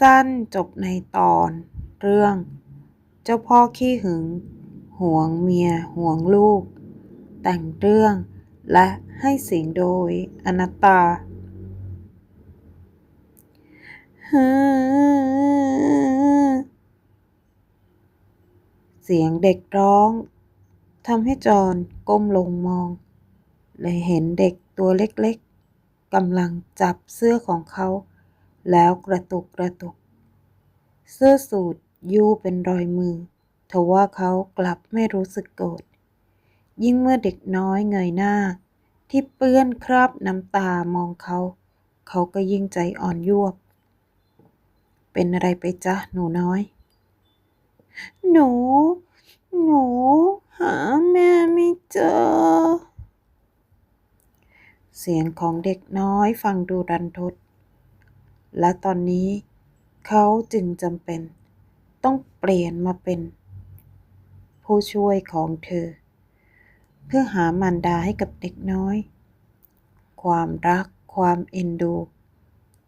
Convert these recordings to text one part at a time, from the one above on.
สั้นจบในตอนเรื่อง เจ้าพ่อขี้หึงห่วงเมียห่วงลูก แต่งเรื่องและให้เสียงโดยอนัตตาเสียงเด็กร้องทำให้จอนก้มลงมอง เลยเห็นเด็กตัวเล็กๆกำลังจับเสื้อของเขา แล้วกระตุกกระตุก เสื้อสูทยูเป็นรอยมือทว่าเขากลับไม่รู้สึกโกรธยิ่งเมื่อเด็กน้อยเงยหน้า ที่เปื้อนคราบน้ำตามองเขา เขาก็ยิ่งใจอ่อนยวบ เป็นอะไรไปจ๊ะหนูน้อย หนู หนู หาแม่ไม่เจอ เสียงของเด็กน้อยฟังดูรันทด และตอนนี้เขาจึงจำเป็น ต้องเปลี่ยนมาเป็น ผู้ช่วยของเธอ เพื่อหามารดาให้กับเด็กน้อย ความรักความเอ็นดู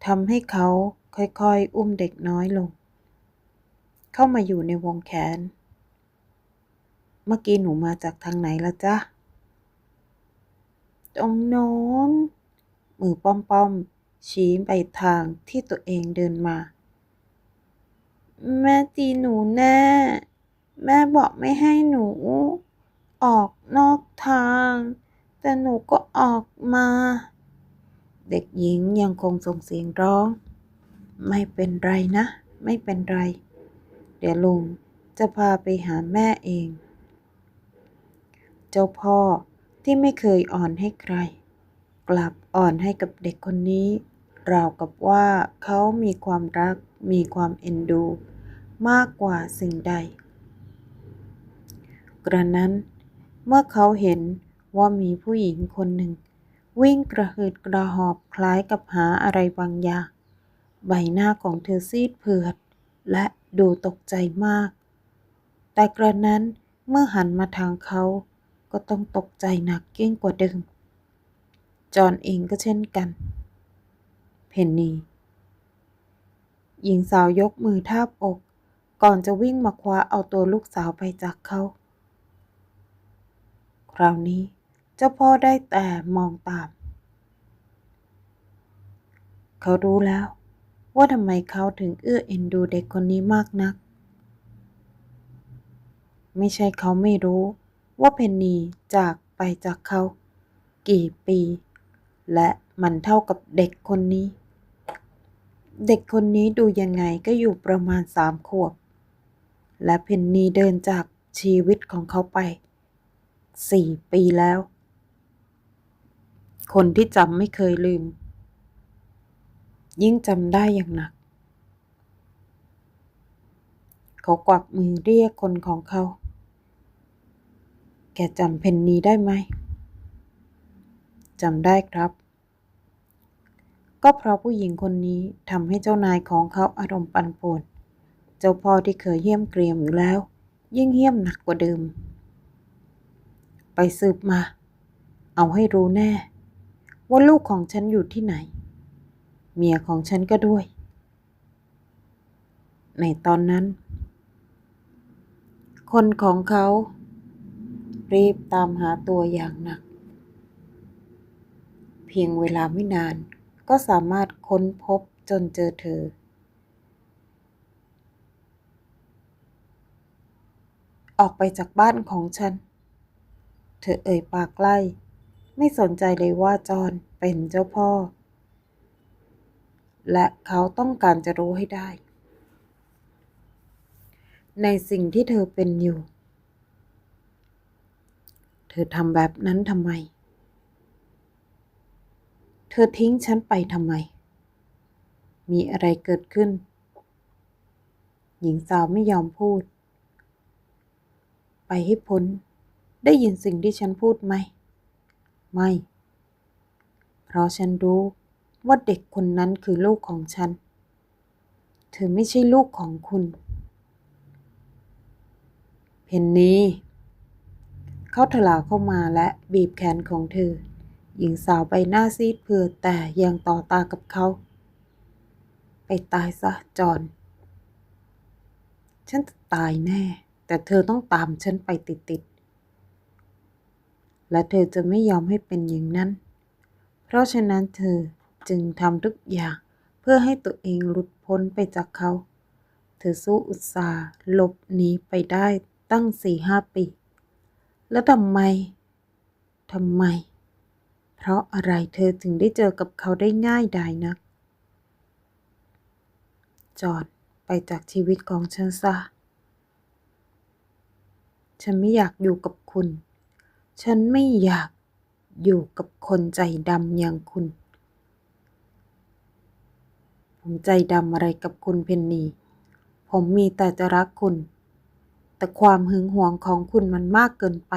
ทำให้เขาค่อยๆ อุ้มเด็กน้อยลง เข้ามาอยู่ในวงแขน เมื่อกี้หนูมาจากทางไหนละจ๊ะ ตรงโน้นมือป้อมๆ ชี้ไปทางที่ตัวเองเดินมา แม่ตีหนูแน่ แม่บอกไม่ให้หนู ออกนอกทาง แต่หนูก็ออกมา เด็กหญิงยังคงส่งเสียงร้อง ไม่เป็นไรนะ ไม่เป็นไร เดี๋ยวลุงจะพาไปหาแม่เอง เจ้าพ่อที่ไม่เคยอ่อนให้ใคร กลับอ่อนให้กับเด็กคนนี้ ราวกับว่าเขามีความรัก มีความเอ็นดู มากกว่าสิ่งใด กระนั้นเมื่อเขาเห็นว่ามีผู้หญิงคนหนึ่ง วิ่งกระหืดกระหอบคล้ายกับหาอะไรบางอย่าง ใบหน้าของเธอซีดเผือด และดูตกใจมาก แต่กระนั้นเมื่อหันมาทางเขาก็ต้องตกใจหนักยิ่งกว่าเดิมจอห์นเองก็เช่นกัน เพนนี หญิงสาวยกมือทาบอก ก่อนจะวิ่งมาคว้าเอาตัวลูกสาวไปจากเขา คราวนี้เจ้าพ่อได้แต่มองตาม เขารู้แล้วว่าทำไมเขาถึงเอื้อเอ็นดูเด็กคนนี้มากนัก ไม่ใช่เขาไม่รู้ว่าเพนนีจากไปจากเขา กี่ปี และมันเท่ากับเด็กคนนี้ เด็กคนนี้ดูยังไงก็อยู่ประมาณสามขวบ และเพนนีเดินจากชีวิตของเขาไปสี่ปีแล้ว คนที่จำไม่เคยลืม ยิ่งจำได้อย่างหนัก เขากวักมือเรียกคนของเขา แกจำเพนนีได้ไหมจำได้ครับ ก็เพราะผู้หญิงคนนี้ทำให้เจ้านายของเขาอารมณ์ปั่นป่วน เจ้าพ่อที่เคยเหี้ยมเกรียมอยู่แล้ว ยิ่งเหี้ยมหนักกว่าเดิม ไปสืบมา เอาให้รู้แน่ ว่าลูกของฉันอยู่ที่ไหน เมียของฉันก็ด้วย ในตอนนั้น คนของเขา รีบตามหาตัวอย่างหนัก เพียงเวลาไม่นาน ก็สามารถค้นพบจนเจอเธอ ออกไปจากบ้านของฉัน เธอเอ่ยปากไล่ ไม่สนใจเลยว่าจอนเป็นเจ้าพ่อ และเขาต้องการจะรู้ให้ได้ ในสิ่งที่เธอเป็นอยู่ เธอทำแบบนั้นทำไม เธอทิ้งฉันไปทำไม มีอะไรเกิดขึ้น หญิงสาวไม่ยอมพูด ไปให้พ้น ได้ยินสิ่งที่ฉันพูดไหม ไม่ เพราะฉันรู้ว่าเด็กคนนั้นคือลูกของฉัน เธอไม่ใช่ลูกของคุณ เพนนีเขาถลาเข้ามาและบีบแขนของเธอ หญิงสาวใบหน้าซีดเผือดแต่ยังต่อตากับเขา ไปตายซะจอน ฉันจะตายแน่ แต่เธอต้องตามฉันไปติดๆ และเธอจะไม่ยอมให้เป็นอย่างนั้น เพราะฉะนั้นเธอจึงทำทุกอย่างเพื่อให้ตัวเองหลุดพ้นไปจากเขา เธอสู้อุตสาห์หลบหนีไปได้ตั้งสี่ห้าปี แล้วทำไม ทำไม เพราะอะไรเธอถึงได้เจอกับเขาได้ง่ายดายนัก จอดไปจากชีวิตของฉันซะ ฉันไม่อยากอยู่กับคุณ ฉันไม่อยากอยู่กับคนใจดำอย่างคุณ ผมใจดำอะไรกับคุณเพนนี ผมมีแต่จะรักคุณ แต่ความหึงหวงของคุณมันมากเกินไป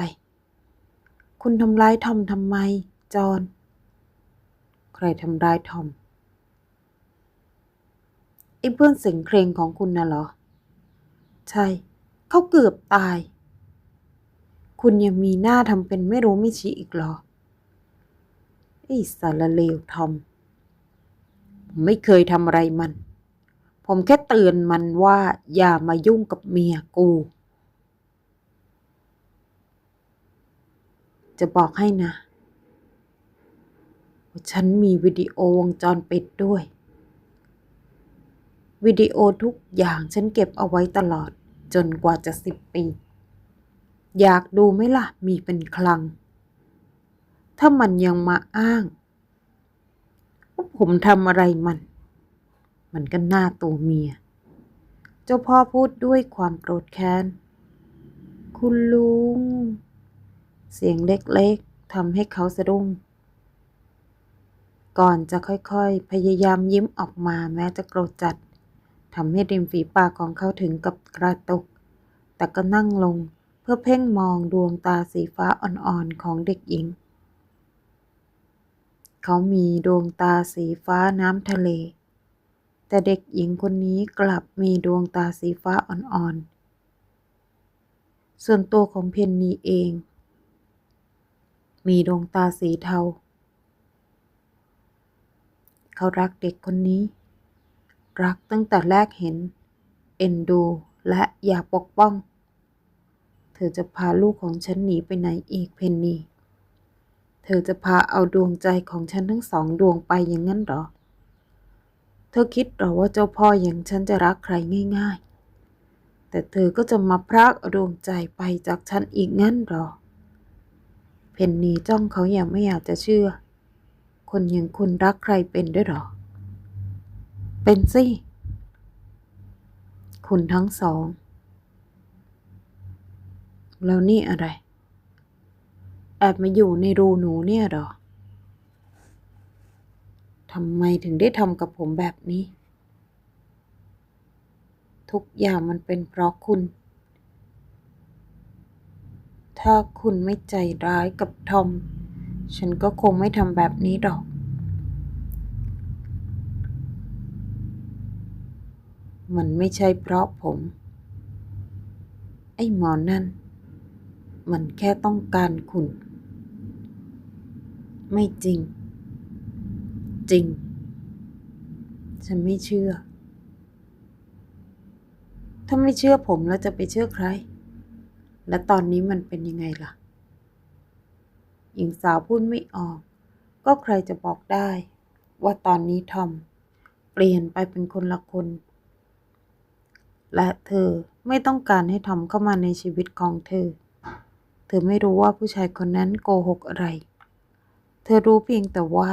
คุณทำร้ายทอมทำไม จอน ใครทำร้ายทอม ไอ้เพื่อนเสียงเครงของคุณน่ะเหรอ ใช่ เขาเกือบตาย คุณยังมีหน้าทำเป็นไม่รู้ไม่ชี้อีกเหรอ ไอ้สารเลวทอม ผมไม่เคยทำอะไรมัน ผมแค่เตือนมันว่าอย่ามายุ่งกับเมียกูจะบอกให้นะ ฉันมีวิดีโอวงจรปิดด้วย วิดีโอทุกอย่างฉันเก็บเอาไว้ตลอดจนกว่าจะสิบปี อยากดูไหมล่ะ มีเป็นคลัง ถ้ามันยังมาอ้างว่าผมทำอะไรมัน มันก็หน้าตัวเมีย เจ้าพ่อพูดด้วยความโกรธแค้น คุณลุง เสียงเล็กๆทำให้เขาสะดุ้ง ก่อนจะค่อยๆ พยายามยิ้มออกมาแม้จะโกรธจัดทำให้ริมฝีปากของเขาถึงกับกระตุก แต่ก็นั่งลงเพื่อเพ่งมองดวงตาสีฟ้าอ่อนๆของเด็กหญิง เขามีดวงตาสีฟ้าน้ำทะเล แต่เด็กหญิงคนนี้กลับมีดวงตาสีฟ้าอ่อนๆ ส่วนตัวของเพนนีเอง มีดวงตาสีเทา เขารักเด็กคนนี้ รักตั้งแต่แรกเห็น เอ็นดูและอยากปกป้อง เธอจะพาลูกของฉันหนีไปไหนอีกเพนนีเธอจะพาเอาดวงใจของฉันทั้งสองดวงไปอย่างนั้นหรอ เธอคิดหรอว่าเจ้าพ่ออย่างฉันจะรักใครง่ายๆ แต่เธอก็จะมาพรากดวงใจไปจากฉันอีกงั้นหรอ เพนนีจ้องเขาอย่างไม่อยากจะเชื่อ คนอย่างคุณรักใครเป็นด้วยหรอ เป็นสิ คุณทั้งสอง แล้วนี่อะไร แอบมาอยู่ในรูหนูเนี่ยหรอทำไมถึงได้ทำกับผมแบบนี้ ทุกอย่างมันเป็นเพราะคุณ ถ้าคุณไม่ใจร้ายกับทอม ฉันก็คงไม่ทำแบบนี้หรอก มันไม่ใช่เพราะผม ไอ้หมอนั่น มันแค่ต้องการคุณ ไม่จริง จริง ฉันไม่เชื่อ ถ้าไม่เชื่อผมแล้วจะไปเชื่อใคร และตอนนี้มันเป็นยังไงล่ะ หญิงสาวพูดไม่ออก ก็ใครจะบอกได้ ว่าตอนนี้ทอม เปลี่ยนไปเป็นคนละคน และเธอไม่ต้องการให้ทอมเข้ามาในชีวิตของเธอ เธอไม่รู้ว่าผู้ชายคนนั้นโกหกอะไร เธอรู้เพียงแต่ว่า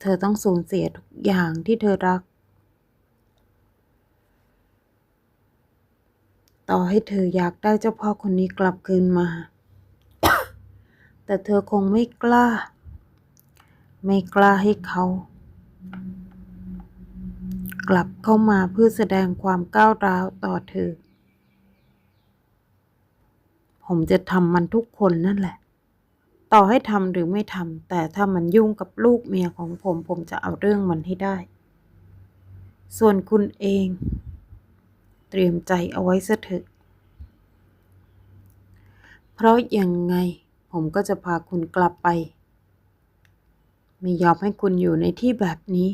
เธอต้องสูญเสียทุกอย่างที่เธอรักต่อให้เธออยากได้เจ้าพ่อคนนี้กลับคืนมา แต่เธอคงไม่กล้า ไม่กล้าให้เขา กลับเข้ามาเพื่อแสดงความก้าวร้าวต่อเธอ ผมจะทำมันทุกคนนั่นแหละ ต่อให้ทำหรือไม่ทำแต่ถ้ามันยุ่งกับลูกเมียของผม ผมจะเอาเรื่องมันให้ได้ ส่วนคุณเอง เตรียมใจเอาไว้ซะเถอะเพราะยังไง ผมก็จะพาคุณกลับไป ไม่ยอมให้คุณอยู่ในที่แบบนี้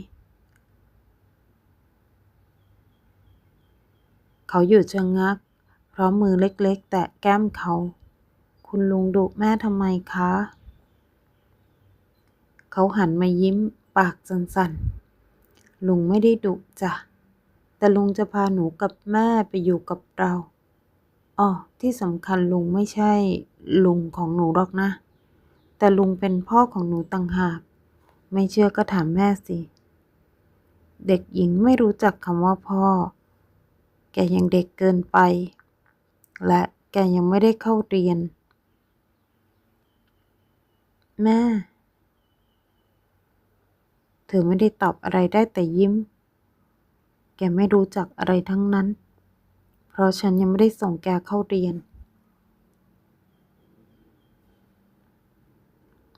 เขาหยุดชะงงักพราะมือเล็กๆ แตะแก้มเขา คุณลุงดุแม่ทำไมคะ เขาหันมายิ้มปากสั่นๆ ลุงไม่ได้ดุจ้ะ แต่ลุงจะพาหนูกับแม่ไปอยู่กับเราอ๋อที่สำคัญลุงไม่ใช่ ลุงของหนูหรอกนะ แต่ลุงเป็นพ่อของหนูต่างหาก ไม่เชื่อก็ถามแม่สิ เด็กหญิงไม่รู้จักคำว่าพ่อ แกยังเด็กเกินไป และแกยังไม่ได้เข้าเรียน แม่ เธอไม่ได้ตอบอะไรได้แต่ยิ้ม แกไม่รู้จักอะไรทั้งนั้น เพราะฉันยังไม่ได้ส่งแกเข้าเรียน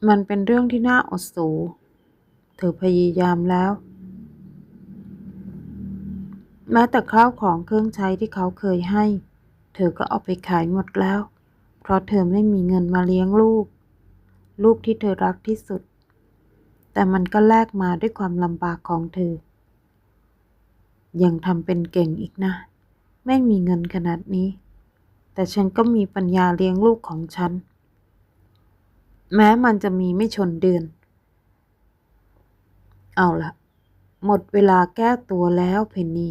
มันเป็นเรื่องที่น่าอดสูเธอพยายามแล้ว แม้แต่ข้าวของเครื่องใช้ที่เขาเคยให้ เธอก็เอาไปขายหมดแล้ว เพราะเธอไม่มีเงินมาเลี้ยงลูก ลูกที่เธอรักที่สุด แต่มันก็แลกมาด้วยความลำบากของเธอ ยังทำเป็นเก่งอีกนะ ไม่มีเงินขนาดนี้ แต่ฉันก็มีปัญญาเลี้ยงลูกของฉัน แม้มันจะมีไม่ชนเดือน เอาละหมดเวลาแก้ตัวแล้วเพนนี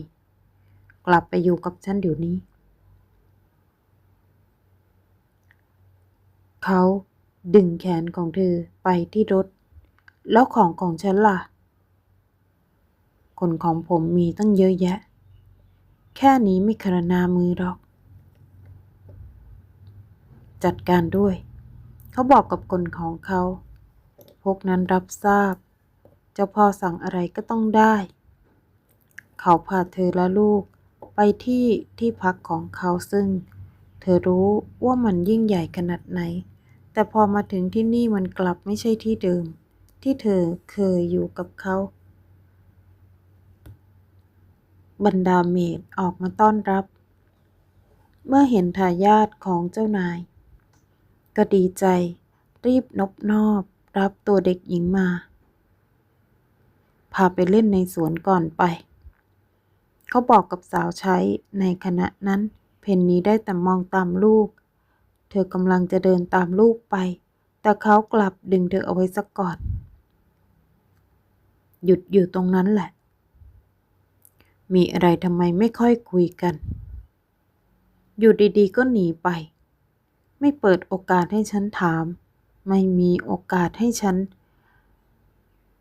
กลับไปอยู่กับฉันเดี๋ยวนี้ เขาดึงแขนของเธอไปที่รถ แล้วของของฉันล่ะ คนของผมมีตั้งเยอะแยะ แค่นี้ไม่คารนามือหรอก จัดการด้วย เขาบอกกับคนของเขา พวกนั้นรับทราบ เจ้าพ่อสั่งอะไรก็ต้องได้ เขาพาเธอและลูกไปที่ที่พักของเขาซึ่ง เธอรู้ว่ามันยิ่งใหญ่ขนาดไหน แต่พอมาถึงที่นี่มันกลับไม่ใช่ที่เดิม ที่เธอเคยอยู่กับเขา บรรดาเมดออกมาต้อนรับ เมื่อเห็นทายาทของเจ้านาย ก็ดีใจ รีบนบนอบรับตัวเด็กหญิงมา พาไปเล่นในสวนก่อนไป เขาบอกกับสาวใช้ในขณะนั้น เพนนีได้แต่มองตามลูก เธอกำลังจะเดินตามลูกไป แต่เขากลับดึงเธอเอาไว้สักก่อน หยุดอยู่ตรงนั้นแหละ มีอะไรทำไมไม่ค่อยคุยกัน อยู่ดีๆก็หนีไป ไม่เปิดโอกาสให้ฉันถาม ไม่มีโอกาสให้ฉัน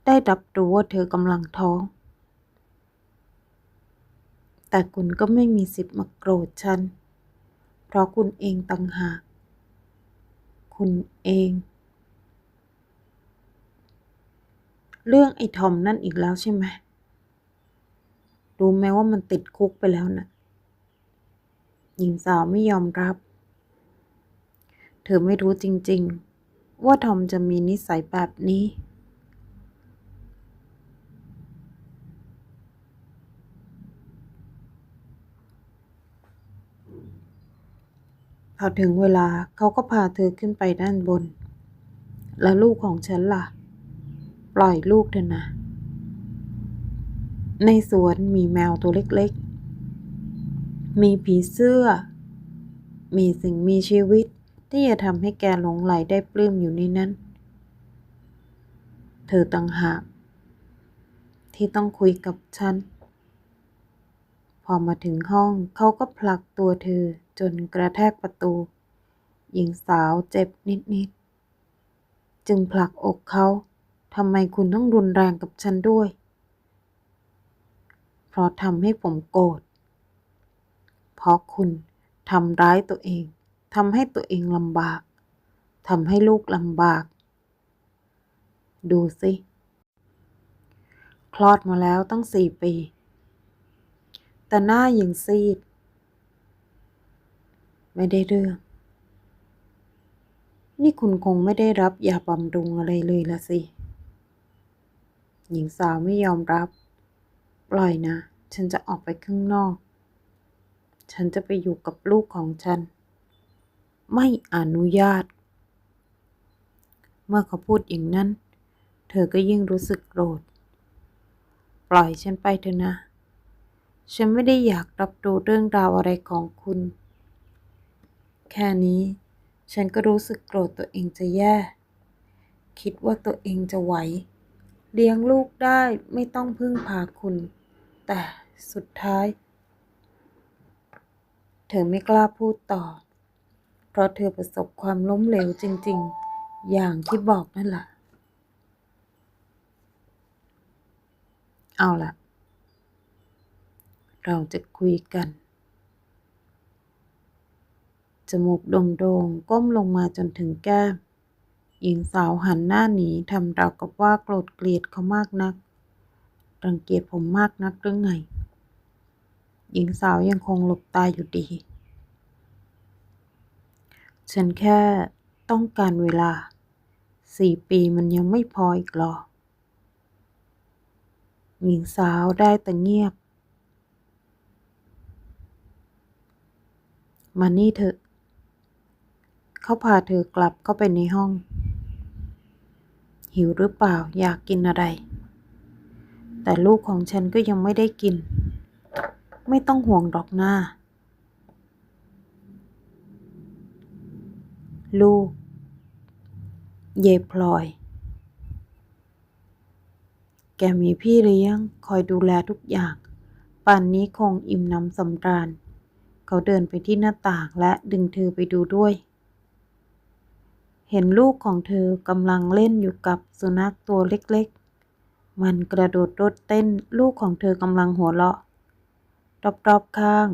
ได้รับรู้ว่าเธอกำลังท้อง แต่คุณก็ไม่มีสิทธิ์มาโกรธฉัน เพราะคุณเองต่างหาก คุณเอง เรื่องไอ้ทอมนั่นอีกแล้วใช่ไหมรู้ไหมว่ามันติดคุกไปแล้วนะหญิงสาวไม่ยอมรับ เธอไม่รู้จริงๆ ว่าทอมจะมีนิสัยแบบนี้ พอถึงเวลาเขาก็พาเธอขึ้นไปด้านบน แล้วลูกของฉันล่ะ ปล่อยลูกเถอะนะ ในสวนมีแมวตัวเล็กๆ มีผีเสื้อ มีสิ่งมีชีวิต ที่จะทำให้แกหลงไหลได้ปลื้มอยู่ในนั้น เธอต่างหาก ที่ต้องคุยกับฉัน พอมาถึงห้องเขาก็ผลักตัวเธอจนกระแทกประตู หญิงสาวเจ็บนิดๆ จึงผลักอกเขาทำไมคุณต้องรุนแรงกับฉันด้วย เพราะทำให้ผมโกรธ เพราะคุณทำร้ายตัวเอง ทำให้ตัวเองลำบากทำให้ลูกลำบาก ดูสิ คลอดมาแล้วตั้งสี่ปี แต่หน้ายังซีด ไม่ได้เรื่อง นี่คุณคงไม่ได้รับยาบำรุงอะไรเลยละสิ หญิงสาวไม่ยอมรับ ปล่อยนะ ฉันจะออกไปข้างนอก ฉันจะไปอยู่กับลูกของฉัน ไม่อนุญาต เมื่อเขาพูดอย่างนั้น เธอก็ยิ่งรู้สึกโกรธ ปล่อยฉันไปเถอะนะ ฉันไม่ได้อยากรับรู้เรื่องราวอะไรของคุณ แค่นี้ฉันก็รู้สึกโกรธตัวเองจะแย่ คิดว่าตัวเองจะไหว เลี้ยงลูกได้ไม่ต้องพึ่งพาคุณ แต่สุดท้าย เธอไม่กล้าพูดต่อ เพราะเธอประสบความล้มเหลวจริง ๆ อย่างที่บอกนั่นแหละ เอาล่ะเราจะคุยกัน จมูกโด่งๆก้มลงมาจนถึงแก้ม หญิงสาวหันหน้าหนีทำราวกับว่าโกรธเกลียดเขามากนัก รังเกียจผมมากนักหรือไง หญิงสาวยังคงหลบตาอยู่ดี ฉันแค่ต้องการเวลา สี่ปีมันยังไม่พออีกหรอ หญิงสาวได้แต่เงียบ มานี่เถอะ เขาพาเธอกลับเข้าไปในห้อง หิวหรือเปล่าอยากกินอะไร แต่ลูกของฉันก็ยังไม่ได้กิน ไม่ต้องห่วงดอกหน้า ลูก เยพลอย แกมีพี่เลี้ยงคอยดูแลทุกอย่าง ป่านนี้คงอิ่มน้ำสำราญ เขาเดินไปที่หน้าต่างและดึงเธอไปดูด้วย เห็นลูกของเธอกำลังเล่นอยู่กับสุนัขตัวเล็กๆ มันกระโดดโลดเต้นลูกของเธอกำลังหัวเราะรอบๆข้าง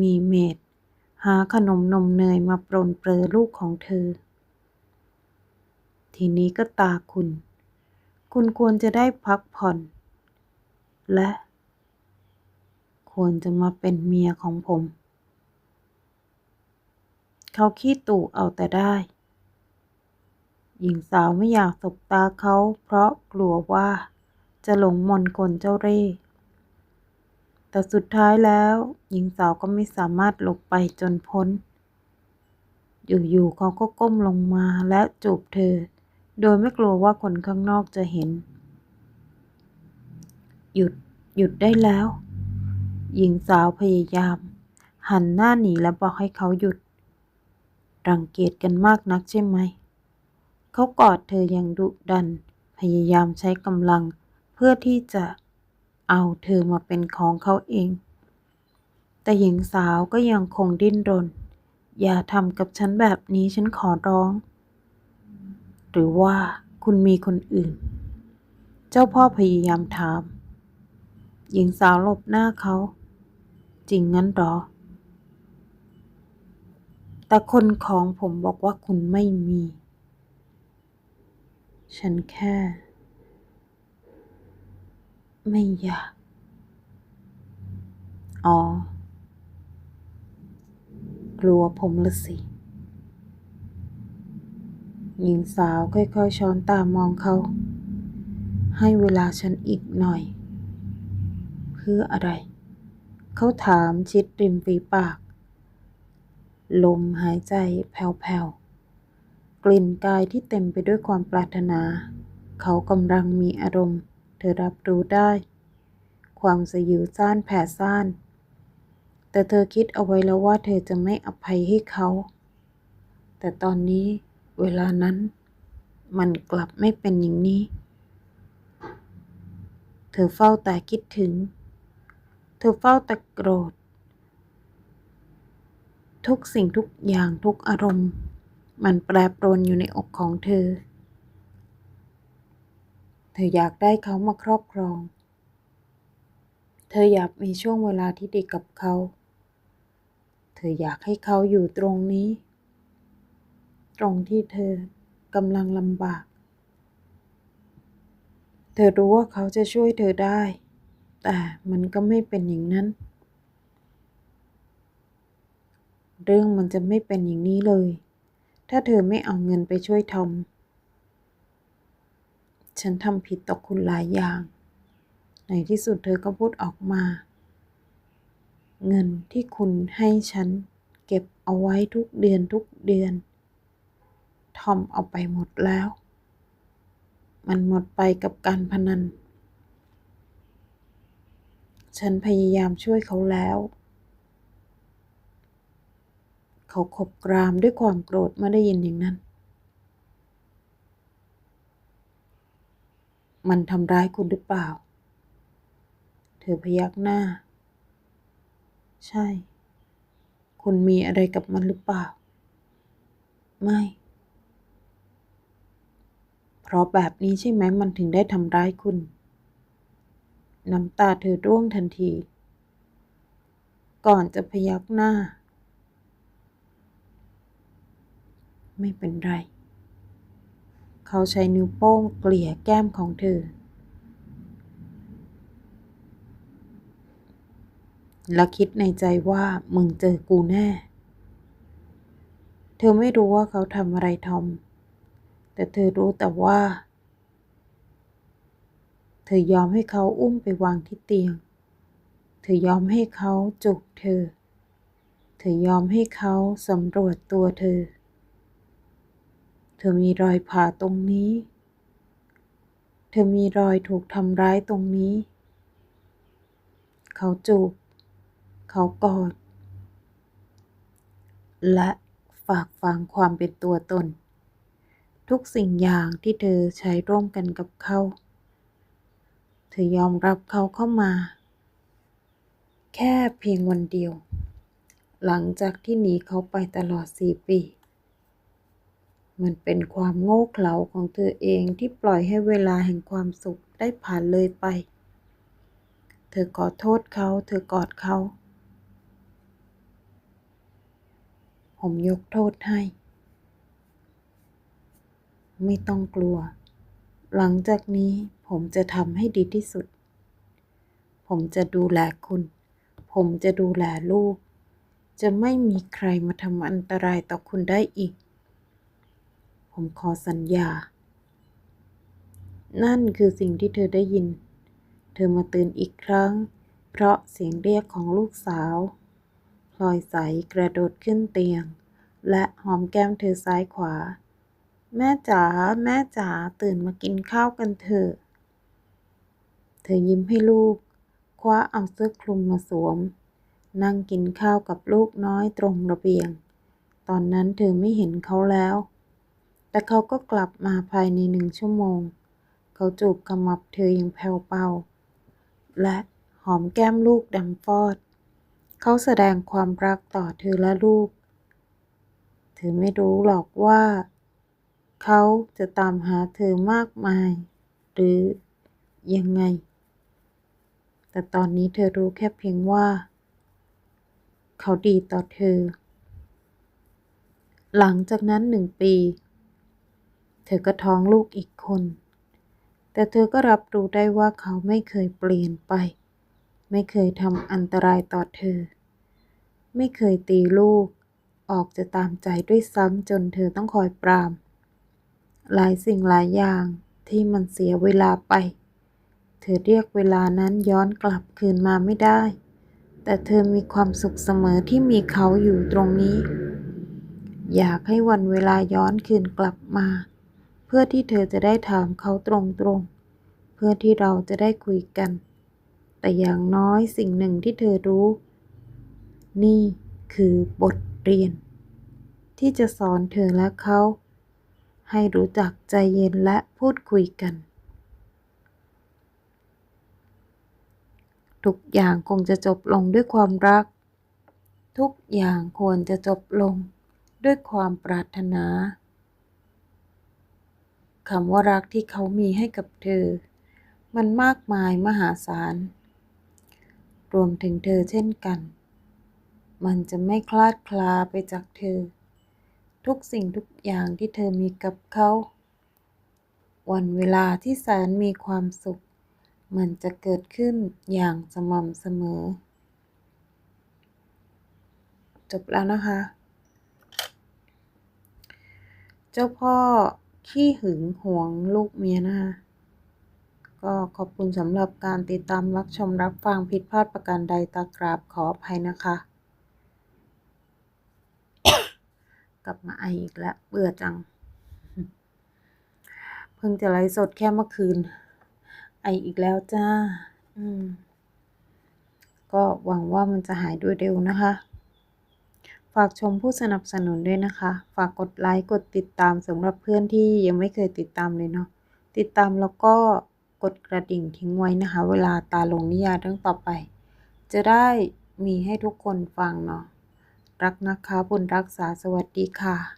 มีเมด หาขนมนมเนยมาปรนเปรอลูกของเธอ ทีนี้ก็ตาคุณ คุณควรจะได้พักผ่อน และ ควรจะมาเป็นเมียของผม เขาขี้ตู่เอาแต่ได้ หญิงสาวไม่อยากสบตาเขาเพราะกลัวว่าจะหลงมนต์คนเจ้าเร่ห์ แต่สุดท้ายแล้วหญิงสาวก็ไม่สามารถหลบไปจนพ้น อยู่ๆเขาก็ก้มลงมาและจูบเธอ โดยไม่กลัวว่าคนข้างนอกจะเห็น หยุดหยุดได้แล้ว หญิงสาวพยายาม หันหน้าหนีและบอกให้เขาหยุด รังเกียจกันมากนักใช่ไหม เขากอดเธออย่างดุดัน พยายามใช้กำลังเพื่อที่จะ เอาเธอมาเป็นของเขาเอง แต่หญิงสาวก็ยังคงดิ้นรน อย่าทำกับฉันแบบนี้ฉันขอร้อง หรือว่าคุณมีคนอื่น เจ้าพ่อพยายามถาม หญิงสาวหลบหน้าเขา จริงงั้นหรอ แต่คนของผมบอกว่าคุณไม่มี ฉันแค่ ไม่อยาก อ๋อกลัวผมละสิ หญิงสาวค่อยๆช้อนตามองเขา ให้เวลาฉันอีกหน่อย เพื่ออะไร เขาถามชิดริมฝีปาก ลมหายใจแผ่วๆ กลิ่นกายที่เต็มไปด้วยความปรารถนา เขากำลังมีอารมณ์ เธอรับรู้ได้ ความสยิวซ่านแผ่ซ่าน แต่เธอคิดเอาไว้แล้วว่าเธอจะไม่อภัยให้เขา แต่ตอนนี้เวลานั้น มันกลับไม่เป็นอย่างนี้ เธอเฝ้าแต่คิดถึง เธอเฝ้าแต่โกรธ ทุกสิ่งทุกอย่างทุกอารมณ์ มันแปรปรวนอยู่ในอกของเธอ ธออยากได้เขามาครอบครอง เธออยากมีช่วงเวลาที่ดีกับเขา เธออยากให้เขาอยู่ตรงนี้ ตรงที่เธอกำลังลำบาก เธอรู้ว่าเขาจะช่วยเธอได้ แต่มันก็ไม่เป็นอย่างนั้น เรื่องมันจะไม่เป็นอย่างนี้เลย ถ้าเธอไม่เอาเงินไปช่วยทอม ฉันทำผิดต่อคุณหลายอย่าง ในที่สุดเธอก็พูดออกมา เงินที่คุณให้ฉันเก็บเอาไว้ทุกเดือนทุกเดือน ทอมเอาไปหมดแล้ว มันหมดไปกับการพนัน ฉันพยายามช่วยเขาแล้ว เขาขบกรามด้วยความโกรธเมื่อได้ยินอย่างนั้น มันทำร้ายคุณหรือเปล่า เธอพยักหน้า ใช่ คุณมีอะไรกับมันหรือเปล่า ไม่ เพราะแบบนี้ใช่ไหมมันถึงได้ทำร้ายคุณ น้ำตาเธอร่วงทันที ก่อนจะพยักหน้า ไม่เป็นไร เขาใช้นิ้วโป้งเกลี่ยแก้มของเธอ และคิดในใจว่ามึงเจอกูแน่ เธอไม่รู้ว่าเขาทำอะไรทอม แต่เธอรู้แต่ว่า เธอยอมให้เขาอุ้มไปวางที่เตียง เธอยอมให้เขาจุกเธอ เธอยอมให้เขาสำรวจตัวเธอ เธอมีรอยผ่าตรงนี้ เธอมีรอยถูกทำร้ายตรงนี้ เขาจูบ เขากอด และฝากฝังความเป็นตัวตน ทุกสิ่งอย่างที่เธอใช้ร่วมกันกับเขา เธอยอมรับเขาเข้ามา แค่เพียงวันเดียว หลังจากที่หนีเขาไปตลอดสี่ปี มันเป็นความโง่เขลาของเธอเองที่ปล่อยให้เวลาแห่งความสุขได้ผ่านเลยไป เธอขอโทษเขา เธอกอดเขา ผมยกโทษให้ ไม่ต้องกลัว หลังจากนี้ผมจะทำให้ดีที่สุด ผมจะดูแลคุณ ผมจะดูแลลูก จะไม่มีใครมาทำอันตรายต่อคุณได้อีก ผมขอสัญญา นั่นคือสิ่งที่เธอได้ยิน เธอมาตื่นอีกครั้ง เพราะเสียงเรียกของลูกสาว พลอยใสกระโดดขึ้นเตียง และหอมแก้มเธอซ้ายขวา แม่จ๋าแม่จ๋าตื่นมากินข้าวกันเถอะเธอยิ้มให้ลูก คว้าเอาเสื้อคลุมมาสวม นั่งกินข้าวกับลูกน้อยตรงระเบียง ตอนนั้นเธอไม่เห็นเขาแล้ว แต่เขาก็กลับมาภายในหนึ่งชั่วโมง เขาจูบขมับเธออย่างแผ่วเบาและหอมแก้มลูกดังฟอด เขาแสดงความรักต่อเธอและลูก เธอไม่รู้หรอกว่า เขาจะตามหาเธอมากมาย หรือยังไง แต่ตอนนี้เธอรู้แค่เพียงว่า เขาดีต่อเธอ หลังจากนั้นหนึ่งปี เธอก็ท้องลูกอีกคน แต่เธอก็รับรู้ได้ว่าเขาไม่เคยเปลี่ยนไป ไม่เคยทำอันตรายต่อเธอ ไม่เคยตีลูก ออกจะตามใจด้วยซ้ำจนเธอต้องคอยปราม หลายสิ่งหลายอย่างที่มันเสียเวลาไป เธอเรียกเวลานั้นย้อนกลับคืนมาไม่ได้ แต่เธอมีความสุขเสมอที่มีเขาอยู่ตรงนี้ อยากให้วันเวลาย้อนคืนกลับมา เพื่อที่เธอจะได้ถามเขาตรงๆ เพื่อที่เราจะได้คุยกัน แต่อย่างน้อยสิ่งหนึ่งที่เธอรู้ นี่คือบทเรียน ที่จะสอนเธอและเขา ให้รู้จักใจเย็นและพูดคุยกัน ทุกอย่างคงจะจบลงด้วยความรัก ทุกอย่างควรจะจบลงด้วยความปรารถนา คำว่ารักที่เขามีให้กับเธอ มันมากมายมหาศาล รวมถึงเธอเช่นกัน มันจะไม่คลาดคลาไปจากเธอ ทุกสิ่งทุกอย่างที่เธอมีกับเขา วันเวลาที่แสนมีความสุข มันจะเกิดขึ้นอย่างสม่ำเสมอ จบแล้วนะคะ เจ้าพ่อ ขี้หึงหวงลูกเมียนะคะก็ขอบคุณสำหรับการติดตามรับชมรับฟังผิดพลาดประการใดตากราบขออภัยนะคะ กลับมาไออีกแล้วเบื่อจัง เพิ่งจะไลฟ์สดแค่เมื่อคืน ไออีกแล้วจ้า อืม ก็หวังว่ามันจะหายโดยเร็วนะคะ ฝากชมผู้สนับสนุนด้วยนะคะ ฝากกดไลค์ กดติดตามสำหรับเพื่อนที่ยังไม่เคยติดตามเลยเนาะ ติดตามแล้วก็กดกระดิ่งทิ้งไว้นะคะ เวลาตาลงนิยายเรื่องต่อไป จะได้มีให้ทุกคนฟังเนาะ รักนะคะบุญรักษาสวัสดีค่ะ